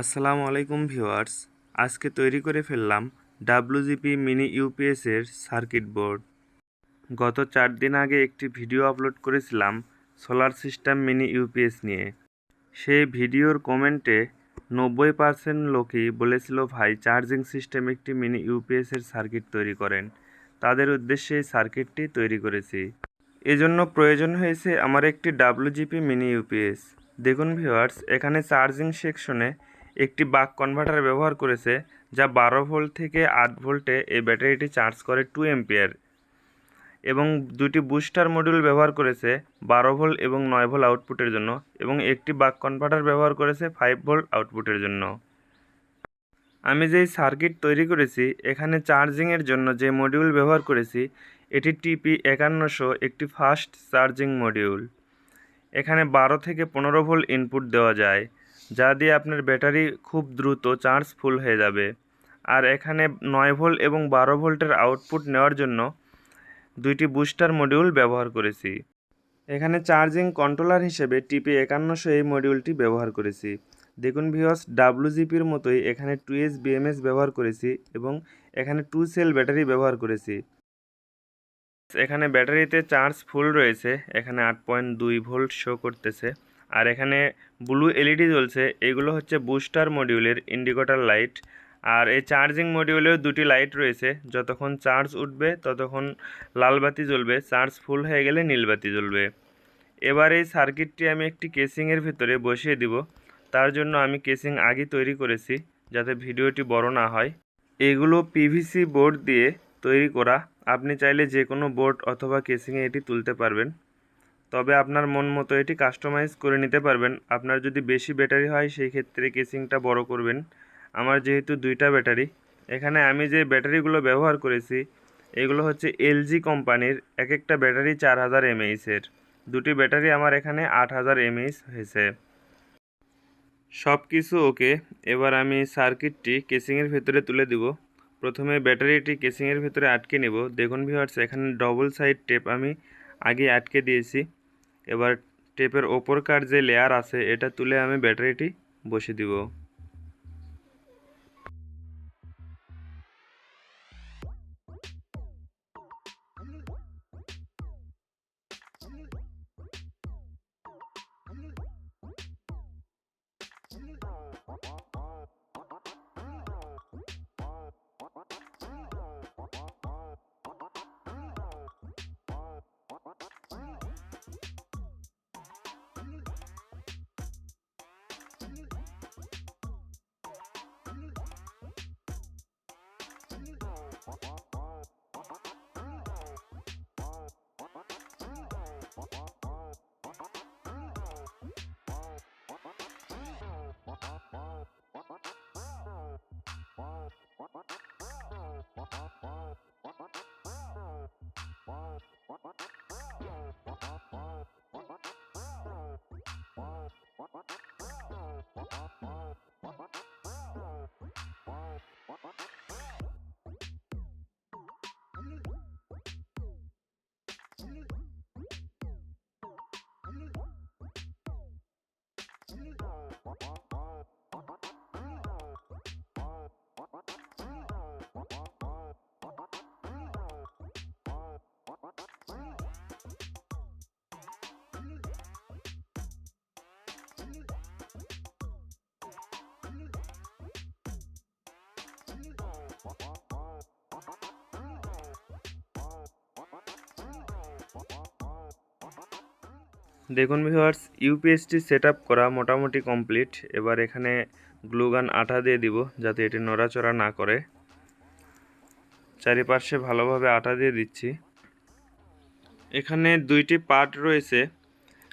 আসসালামু আলাইকুম ভিউয়ার্স। আজকে তৈরি করে ফেললাম ডাব্লুজিপি মিনি ইউপিএসের সার্কিট বোর্ড। গত চার দিন আগে একটি ভিডিও আপলোড করেছিলাম সোলার সিস্টেম মিনি ইউপিএস নিয়ে। সেই ভিডিওর কমেন্টে নব্বই পার্সেন্ট লোকই বলেছিল, ভাই, চার্জিং সিস্টেম একটি মিনি ইউপিএসের সার্কিট তৈরি করেন। তাদের উদ্দেশ্যে এই সার্কিটটি তৈরি করেছি। এজন্য প্রয়োজন হয়েছে আমার একটি ডাব্লুজিপি মিনি ইউপিএস। দেখুন ভিউয়ার্স, এখানে চার্জিং সেকশনে একটি বাক কনভার্টার ব্যবহার করেছে, যা বারো ভোল্ট থেকে আট ভোল্টে এই ব্যাটারিটি চার্জ করে টু এম্পিয়ার এবং দুটি বুস্টার মডিউল ব্যবহার করেছে, বারো ভোল্ট এবং নয় ভোল্ট আউটপুটের জন্য, এবং একটি বাক কনভার্টার ব্যবহার করেছে ফাইভ ভোল্ট আউটপুটের জন্য। আমি যেই সার্কিট তৈরি করেছি, এখানে চার্জিংয়ের জন্য যে মডিউল ব্যবহার করেছি, এটি টিপি একান্নশো একটি ফাস্ট চার্জিং মডিউল এখানে বারো থেকে পনেরো ভোল্ট ইনপুট দেওয়া যায়। যা দিয়ে আপনার ব্যাটারি খুব দ্রুত চার্জ ফুল হয়ে যাবে। আর এখানে নয় ভোল্ট এবং বারো ভোল্টের আউটপুট নেওয়ার জন্য দুইটি বুস্টার মডিউল ব্যবহার করেছি। এখানে চার্জিং কন্ট্রোলার হিসেবে টিপি একান্নশো এই মডিউলটি ব্যবহার করেছি। দেখুন ভিওস ডাব্লুজিপির মতোই এখানে টু এস বিএমএস ব্যবহার করেছি এবং এখানে টু সেল ব্যাটারি ব্যবহার করেছি। এখানে ব্যাটারিতে চার্জ ফুল রয়েছে, এখানে আট পয়েন্ট দুই ভোল্ট শো করতেছে। আর এখানে ব্লু এলইডি জ্বলছে। এগুলো হচ্ছে বুস্টার মডিউলের ইন্ডিকেটর লাইট। আর এই চার্জিং মডিউলেও দুটি লাইট রয়েছে। যতক্ষণ চার্জ উঠবে, ততক্ষণ লাল বাতি জ্বলবে। চার্জ ফুল হয়ে গেলে নীল বাতি জ্বলবে। এবার এই সার্কিটটি আমি একটি কেসিংয়ের ভিতরে বসিয়ে দিব। তার জন্য আমি কেসিং আগে তৈরি করেছি, যাতে ভিডিওটি বড় না হয়। এগুলো পিভিসি বোর্ড দিয়ে তৈরি করা। আপনি চাইলে যে কোনো বোর্ড অথবা কেসিংয়ে এটি তুলতে পারবেন। তবে আপনার মন মতো এটি কাস্টমাইজ করে নিতে পারবেন। আপনার যদি বেশি ব্যাটারি হয়, সেই ক্ষেত্রে কেসিংটা বড় করবেন। আমার যেহেতু দুইটা ব্যাটারি, এখানে আমি যে ব্যাটারিগুলো ব্যবহার করেছি, এগুলো হচ্ছে এলজি কোম্পানির এক একটা ব্যাটারি চার হাজার এমএইচের দুটি ব্যাটারি আমার এখানে আট হাজার এমএইচ হয়েছে। সব কিছু ওকে, এবার আমি সার্কিটটি কেসিংয়ের ভেতরে তুলে দিব। প্রথমে ব্যাটারিটি কেসিংয়ের ভেতরে আটকে নেব। দেখুন ভিউয়ার্স এখানে ডবল সাইড টেপ আমি আগে আটকে দিয়েছি। এবার টেপের ওপরকার যে লেয়ার আছে এটা তুলে আমি ব্যাটারিটি বসে দিব। Thank you. দেখুন ভিউয়ার্স ইউপিএসটি সেট করা মোটামুটি কমপ্লিট এবার এখানে গ্লুগান আঠা দিয়ে দিব যাতে এটি নড়াচড়া না করে। চারিপাশে ভালোভাবে আঠা দিয়ে দিচ্ছি। এখানে দুইটি পার্ট রয়েছে।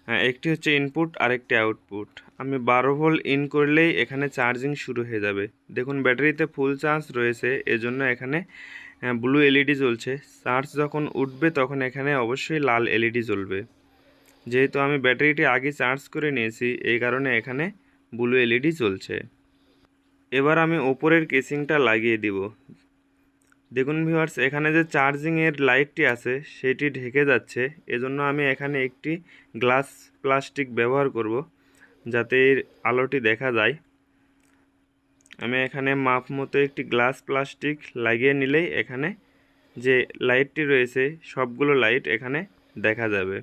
হ্যাঁ, একটি হচ্ছে ইনপুট আর একটি আউটপুট আমি বারো ভোল্ট ইন করলেই এখানে চার্জিং শুরু হয়ে যাবে। দেখুন, ব্যাটারিতে ফুল চার্জ রয়েছে, এজন্য এখানে ব্লু এলইডি জ্বলছে। চার্জ যখন উঠবে, তখন এখানে অবশ্যই লাল এলইডি জ্বলবে। যেহেতু আমি ব্যাটারিটি আগে চার্জ করে নিয়েছি, এই কারণে এখানে ব্লু এলইডি জ্বলছে। এবার আমি ওপরের কেসিংটা লাগিয়ে দিব। দেখুন ভিউয়ার্স এখানে যে চার্জিংয়ের লাইটটি আছে, সেটি ঢেকে যাচ্ছে। এজন্য আমি এখানে একটি গ্লাস প্লাস্টিক ব্যবহার করব। যাতে এর আলোটি দেখা যায়। আমি এখানে মাপ মতো একটি গ্লাস প্লাস্টিক লাগিয়ে নিলেই এখানে যে লাইটটি রয়েছে, সবগুলো লাইট এখানে দেখা যাবে।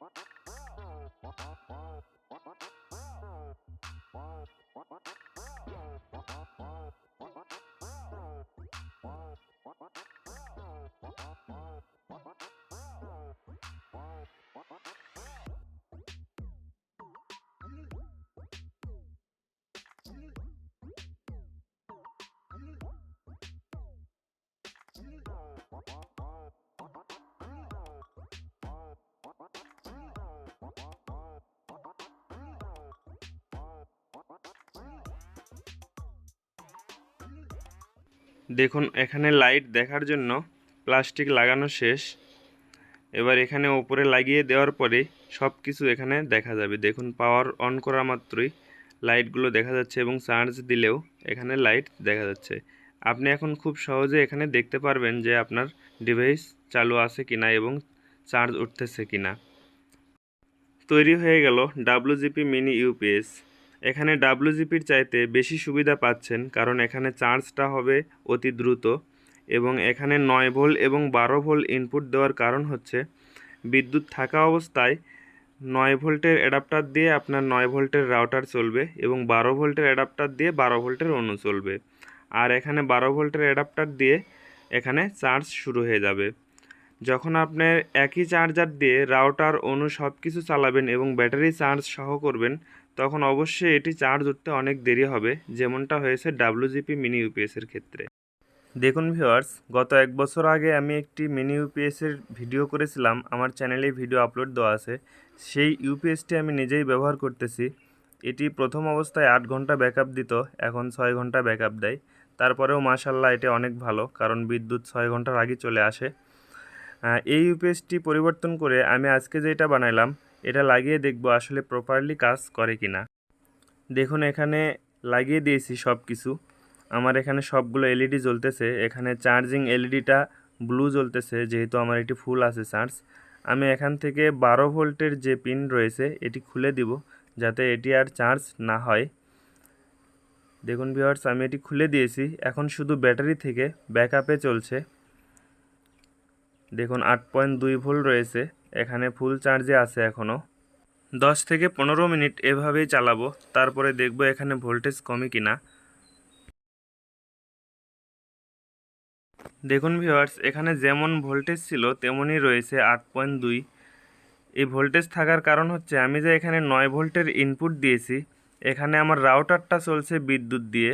Wow. দেখুন, এখানে লাইট দেখার জন্য প্লাস্টিক লাগানো শেষ। এবার এখানে ওপরে লাগিয়ে দেওয়ার পরে সব কিছু এখানে দেখা যাবে। দেখুন পাওয়ার অন করা মাত্রই লাইটগুলো দেখা যাচ্ছে এবং চার্জ দিলেও এখানে লাইট দেখা যাচ্ছে। আপনি এখন খুব সহজে এখানে দেখতে পারবেন যে আপনার ডিভাইস চালু আছে কিনা এবং চার্জ উঠতেছে কিনা। তৈরি হয়ে গেল ডাব্লুজিপি মিনি ইউপিএস এখানে ডাব্লুজিপির চাইতে বেশি সুবিধা পাচ্ছেন কারণ এখানে চার্জটা হবে অতি দ্রুত এবং এখানে নয় ভোল্ট এবং বারো ভোল্ট ইনপুট দেওয়ার কারণ হচ্ছে বিদ্যুৎ থাকা অবস্থায় নয় ভোল্টের অ্যাডাপ্টার দিয়ে আপনার নয় ভোল্টের রাউটার চলবে এবং বারো ভোল্টের অ্যাডাপ্টার দিয়ে বারো ভোল্টের অণু চলবে। আর এখানে বারো ভোল্টের অ্যাডাপ্টার দিয়ে এখানে চার্জ শুরু হয়ে যাবে। যখন আপনার একই চার্জার দিয়ে রাউটার, অনু সব কিছু চালাবেন এবং ব্যাটারি চার্জ সহ করবেন, তখন অবশ্যই এটি চার্জ উঠতে অনেক দেরি হবে, যেমনটা হয়েছে ডাব্লুজিপি মিনি ইউপিএসের ক্ষেত্রে। দেখুন ভিউয়ার্স, গত এক বছর আগে আমি একটি মিনি ইউপিএসের ভিডিও করেছিলাম, আমার চ্যানেলে ভিডিও আপলোড দেওয়া আছে। সেই ইউপিএসটি আমি নিজেই ব্যবহার করতেছি। এটি প্রথম অবস্থায় আট ঘণ্টা ব্যাকআপ দিত, এখন ছয় ঘণ্টা ব্যাকআপ দেয়। তারপরেও মাশাল্লাহ এটা অনেক ভালো, কারণ বিদ্যুৎ ছয় ঘণ্টার আগে চলে আসে। এই ইউপিএসটি পরিবর্তন করে আমি আজকে যেটা বানাইলাম, এটা লাগিয়ে দেখব আসলে প্রপারলি কাজ করে কি না দেখুন, এখানে লাগিয়ে দিয়েছি সব কিছু আমার এখানে সবগুলো এলইডি জ্বলতেছে। এখানে চার্জিং এলইডিটা ব্লু জ্বলতেছে, যেহেতু আমার এটি ফুল আছে চার্জ আমি এখান থেকে বারো ভোল্টের যে পিন রয়েছে, এটি খুলে দিব, যাতে এটি আর চার্জ না হয়। দেখুন ভিওয়ার্স আমি এটি খুলে দিয়েছি। এখন শুধু ব্যাটারি থেকে ব্যাকআপে চলছে। দেখুন, আট পয়েন্ট দুই ভোল্ট রয়েছে। এখানে ফুল চার্জে আছে এখনও দশ থেকে পনেরো মিনিট এভাবেই চালাবো, তারপরে দেখব এখানে ভোল্টেজ কমে কিনা। দেখুন ভিউয়ার্স এখানে যেমন ভোল্টেজ ছিল, তেমনই রয়েছে আট পয়েন্ট দুই। এই ভোল্টেজ থাকার কারণ হচ্ছে, আমি যে এখানে নয় ভোল্টের ইনপুট দিয়েছি, এখানে আমার রাউটারটা চলছে বিদ্যুৎ দিয়ে,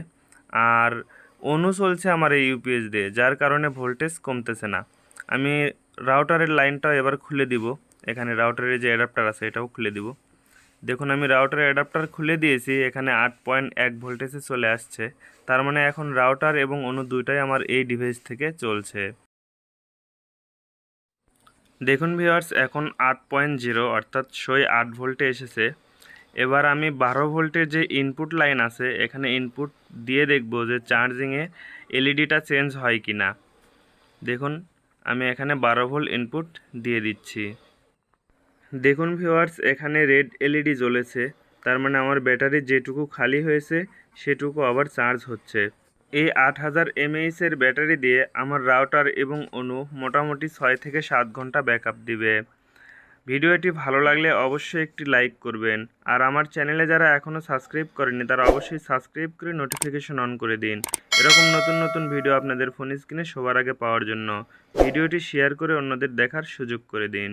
আর অনু চলছে আমার এই ইউপিএস দিয়ে, যার কারণে ভোল্টেজ কমতেছে না। আমি রাউটারের লাইনটাও এবার খুলে দিব। এখানে রাউটারের যে অ্যাডাপ্টার আছে, এটাও খুলে দিব। দেখুন, আমি রাউটারের অ্যাডাপ্টার খুলে দিয়েছি, এখানে আট পয়েন্ট এক ভোল্টেজে চলে আসছে। তার মানে এখন রাউটার এবং অন্য দুইটাই আমার এই ডিভাইস থেকে চলছে। দেখুন ভিউয়ার্স এখন আট পয়েন্ট জিরো অর্থাৎ সই আট ভোল্টে এসেছে। এবার আমি বারো ভোল্টের যে ইনপুট লাইন আছে, এখানে ইনপুট দিয়ে দেখব যে চার্জিংয়ে এলইডিটা চেঞ্জ হয় কি না দেখুন আমি এখানে বারো ভোল্ট ইনপুট দিয়ে দিচ্ছি। দেখুন ভিওয়ার্স এখানে রেড এলইডি জ্বলেছে। তার মানে আমার ব্যাটারি যেটুকু খালি হয়েছে, সেটুকু আবার চার্জ হচ্ছে। এই আট হাজার এমএইচের ব্যাটারি দিয়ে আমার রাউটার এবং অনু মোটামুটি ছয় থেকে সাত ঘণ্টা ব্যাকআপ দিবে। ভিডিওটি ভালো লাগলে অবশ্যই একটি লাইক করবেন। আর আমার চ্যানেলে যারা এখনও সাবস্ক্রাইব করেনি তারা অবশ্যই সাবস্ক্রাইব করে নোটিফিকেশন অন করে দিন। এরকম নতুন নতুন ভিডিও আপনাদের ফোন স্ক্রিনে সবার আগে পাওয়ার জন্য। ভিডিওটি শেয়ার করে অন্যদের দেখার সুযোগ করে দিন।